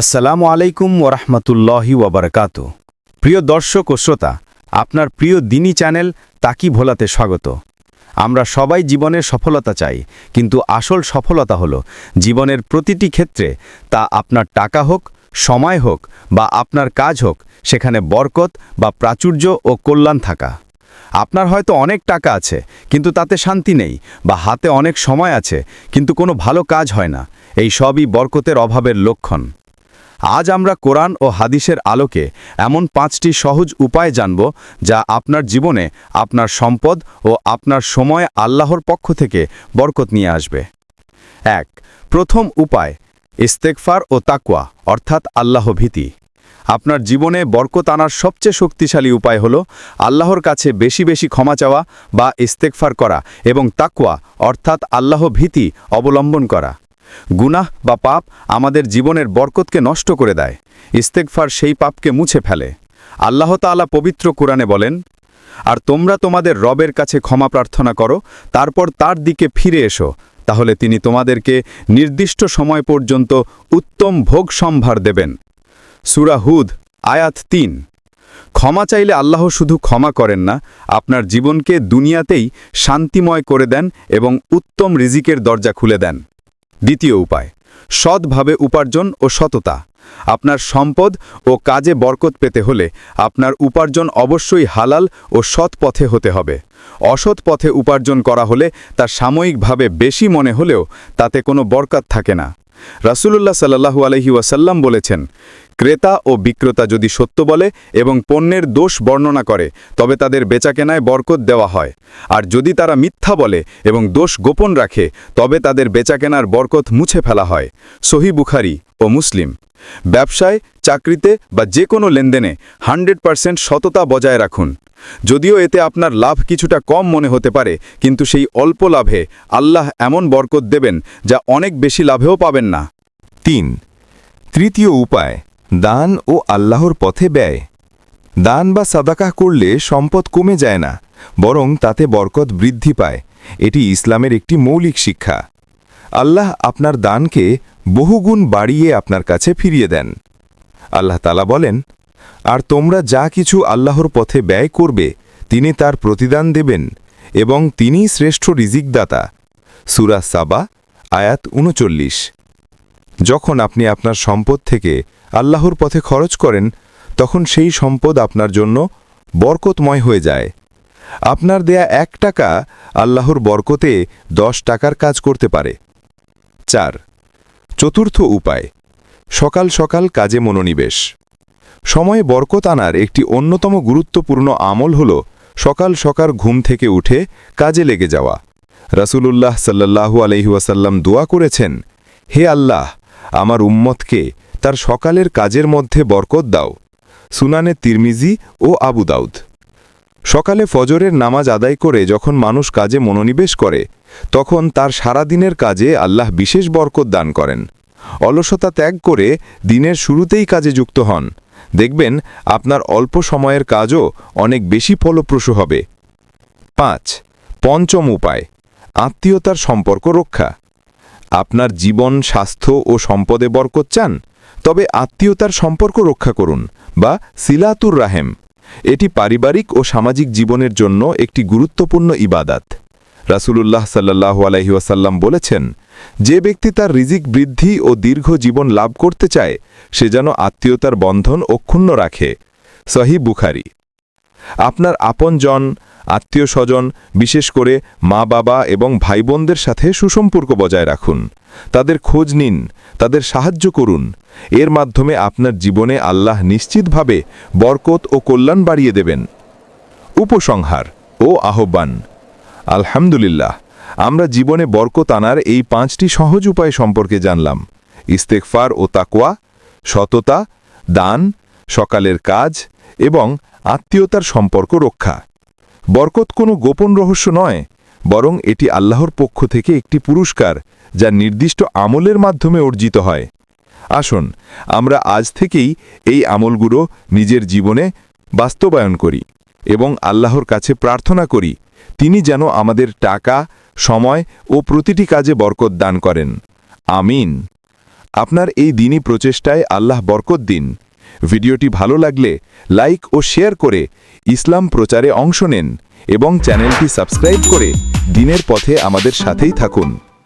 আসসালামু আলাইকুম ওরহমতুল্লাহি ওবরকাত প্রিয় দর্শক ও শ্রোতা, আপনার প্রিয় দিনী চ্যানেল তাকি ভোলাতে স্বাগত। আমরা সবাই জীবনের সফলতা চাই, কিন্তু আসল সফলতা হলো জীবনের প্রতিটি ক্ষেত্রে তা আপনার টাকা হোক, সময় হোক বা আপনার কাজ হোক, সেখানে বরকত বা প্রাচুর্য ও কল্যাণ থাকা। আপনার হয়তো অনেক টাকা আছে, কিন্তু তাতে শান্তি নেই বা হাতে অনেক সময় আছে, কিন্তু কোনো ভালো কাজ হয় না। এই সবই বরকতের অভাবের লক্ষণ। আজ আমরা কোরআন ও হাদিসের আলোকে এমন পাঁচটি সহজ উপায় জানব যা আপনার জীবনে আপনার সম্পদ ও আপনার সময় আল্লাহর পক্ষ থেকে বরকত নিয়ে আসবে। এক, প্রথম উপায় ইস্তেকফার ও তাকওয়া, অর্থাৎ আল্লাহ ভীতি। আপনার জীবনে বরকত আনার সবচেয়ে শক্তিশালী উপায় হল আল্লাহর কাছে বেশি বেশি ক্ষমা চাওয়া বা ইস্তেকফার করা এবং তাকওয়া, অর্থাৎ আল্লাহ ভীতি অবলম্বন করা। গুনাহ বা পাপ আমাদের জীবনের বরকতকে নষ্ট করে দেয়। ইস্তেকফার সেই পাপকে মুছে ফেলে। আল্লাহ তাআলা পবিত্র কোরআনে বলেন, আর তোমরা তোমাদের রবের কাছে ক্ষমা প্রার্থনা করো, তারপর তার দিকে ফিরে এসো। তাহলে তিনি তোমাদেরকে নির্দিষ্ট সময় পর্যন্ত উত্তম ভোগ সম্ভার দেবেন। সুরাহুদ আয়াত তিন। ক্ষমা চাইলে আল্লাহ শুধু ক্ষমা করেন না, আপনার জীবনকে দুনিয়াতেই শান্তিময় করে দেন এবং উত্তম রিজিকের দরজা খুলে দেন। দ্বিতীয় উপায়, সৎভাবে উপার্জন ও সততা। আপনার সম্পদ ও কাজে বরকত পেতে হলে আপনার উপার্জন অবশ্যই হালাল ও সৎ পথে হতে হবে। অসৎ পথে উপার্জন করা হলে তা সাময়িকভাবে বেশি মনে হলেও তাতে কোনো বরকাত থাকে না। রাসূলুল্লাহ সাল্লাহু আলহি ওয়াসাল্লাম বলেছেন ক্রেতা ও বিক্রেতা যদি সত্য বলে এবং পণ্যের দোষ বর্ণনা করে, তবে তাদের বেচাকেনায় বরকত দেওয়া হয়। আর যদি তারা মিথ্যা বলে এবং দোষ গোপন রাখে, তবে তাদের বেচাকেনার বরকত মুছে ফেলা হয়। সহি বুখারি ও মুসলিম। ব্যবসায়, চাকরিতে বা যে কোনো লেনদেনে হান্ড্রেড পারসেন্ট সততা বজায় রাখুন। যদিও এতে আপনার লাভ কিছুটা কম মনে হতে পারে, কিন্তু সেই অল্প লাভে আল্লাহ এমন বরকত দেবেন যা অনেক বেশি লাভেও পাবেন না। তিন। তৃতীয় উপায়। দান ও আল্লাহর পথে ব্যয়। দান বা সাদাকাহ করলে সম্পদ কমে যায় না, বরং তাতে বরকত বৃদ্ধি পায়। এটি ইসলামের একটি মৌলিক শিক্ষা। আল্লাহ আপনার দানকে বহুগুণ বাড়িয়ে আপনার কাছে ফিরিয়ে দেন। আল্লাহ তালা বলেন, আর তোমরা যা কিছু আল্লাহর পথে ব্যয় করবে, তিনি তার প্রতিদান দেবেন এবং তিনিই শ্রেষ্ঠ রিজিকদাতা। সুরা সাবা, আয়াত উনচল্লিশ যখন আপনি আপনার সম্পদ থেকে আল্লাহর পথে খরচ করেন, তখন সেই সম্পদ আপনার জন্য বরকতময় হয়ে যায়। আপনার দেয়া এক টাকা আল্লাহর বরকতে দশ টাকার কাজ করতে পারে। চার, চতুর্থ উপায়, সকাল সকাল কাজে মনোনিবেশ। সময়ে বরকত আনার একটি অন্যতম গুরুত্বপূর্ণ আমল হল সকাল সকাল ঘুম থেকে উঠে কাজে লেগে যাওয়া। রাসূলুল্লাহ সাল্লাল্লাহু আলহিউসাল্লাম দোয়া করেছেন, হে আল্লাহ, আমার উম্মতকে তার সকালের কাজের মধ্যে বরকত দাও, সুনানে তিরমিজি ও আবু দাউদ। সকালে ফজরের নামাজ আদায় করে যখন মানুষ কাজে মনোনিবেশ করে, তখন তার সারা দিনের কাজে আল্লাহ বিশেষ বরকত দান করেন। অলসতা ত্যাগ করে দিনের শুরুতেই কাজে যুক্ত হন। দেখবেন, আপনার অল্প সময়ের কাজও অনেক বেশি ফলপ্রসূ হবে। পাঁচ, পঞ্চম উপায়, আত্মীয়তার সম্পর্ক রক্ষা। আপনার জীবন, স্বাস্থ্য ও সম্পদে বরকত চান? তবে আত্মীয়তার সম্পর্ক রক্ষা করুন বা সিলাতুর রাহেম। এটি পারিবারিক ও সামাজিক জীবনের জন্য একটি গুরুত্বপূর্ণ ইবাদাত। রাসূলুল্লাহ সাল্লাহ আলহিউসাল্লাম বলেছেন, যে ব্যক্তি তার রিজিক বৃদ্ধি ও দীর্ঘ জীবন লাভ করতে চায়, সে যেন আত্মীয়তার বন্ধন অক্ষুণ্ণ রাখে। সহি বুখারি। আপনার আপনজন আত্মীয় স্বজন, বিশেষ করে মা বাবা এবং ভাই বোনদের সাথে সুসম্পর্ক বজায় রাখুন। তাদের খোঁজ নিন, তাদের সাহায্য করুন। এর মাধ্যমে আপনার জীবনে আল্লাহ নিশ্চিতভাবে বরকত ও কল্যাণ বাড়িয়ে দেবেন। উপসংহার ও আহ্বান। আলহামদুলিল্লাহ, আমরা জীবনে বরকত আনার এই পাঁচটি সহজ উপায় সম্পর্কে জানলাম। ইস্তেকফার ও তাকোয়া সততা, দান, সকালের কাজ এবং আত্মীয়তার সম্পর্ক রক্ষা। বরকত কোনো গোপন রহস্য নয়, বরং এটি আল্লাহর পক্ষ থেকে একটি পুরস্কার যা নির্দিষ্ট আমলের মাধ্যমে অর্জিত হয়। আসুন, আমরা আজ থেকেই এই আমলগুলো নিজের জীবনে বাস্তবায়ন করি এবং আল্লাহর কাছে প্রার্থনা করি, তিনি যেন আমাদের টাকা, সময় ও প্রতিটি কাজে বরকত দান করেন। আমিন। আপনার এই দিনই প্রচেষ্টায় আল্লাহ বরকত দিন। ভিডিওটি ভালো লাগলে লাইক ও শেয়ার করে ইসলাম প্রচারে অংশ নেন এবং চ্যানেলটি সাবস্ক্রাইব করে দিনের পথে আমাদের সাথেই থাকুন।